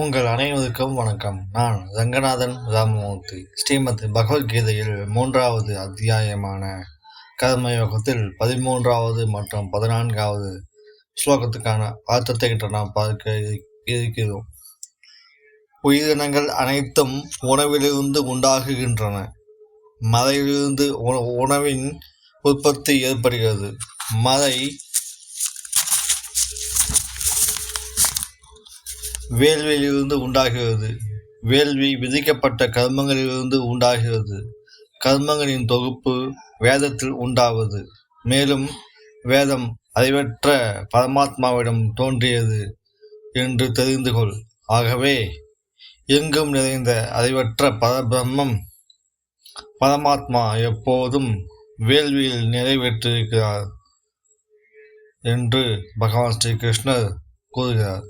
உங்கள் அனைவருக்கும் வணக்கம். நான் ரங்கநாதன் ராமமூர்த்தி. ஸ்ரீமத் பகவத்கீதையில் மூன்றாவது அத்தியாயமான கர்மயோகத்தில் பதிமூன்றாவது மற்றும் பதினான்காவது ஸ்லோகத்துக்கான அர்த்தத்தை கிட்ட நாம் பார்க்க இருக்கிறோம். உயிரினங்கள் அனைத்தும் உணவிலிருந்து உண்டாகுகின்றன. மழையிலிருந்து உணவின் உற்பத்தி ஏற்படுகிறது. மழை வேள்வியிலிருந்து உண்டாகிறது. வேள்வி விதிக்கப்பட்ட கர்மங்களிலிருந்து உண்டாகிறது. கர்மங்களின் தொகுப்பு வேதத்தில் உண்டாவது. மேலும் வேதம் அறிவற்ற பரமாத்மாவிடம் தோன்றியது என்று தெரிந்து கொள். ஆகவே எங்கும் நிறைந்த அறிவற்ற பரபிரம்மம் பரமாத்மா எப்போதும் வேள்வியில் நிறைவேற்றிருக்கிறார் என்று பகவான் ஸ்ரீ கிருஷ்ணர் கூறுகிறார்.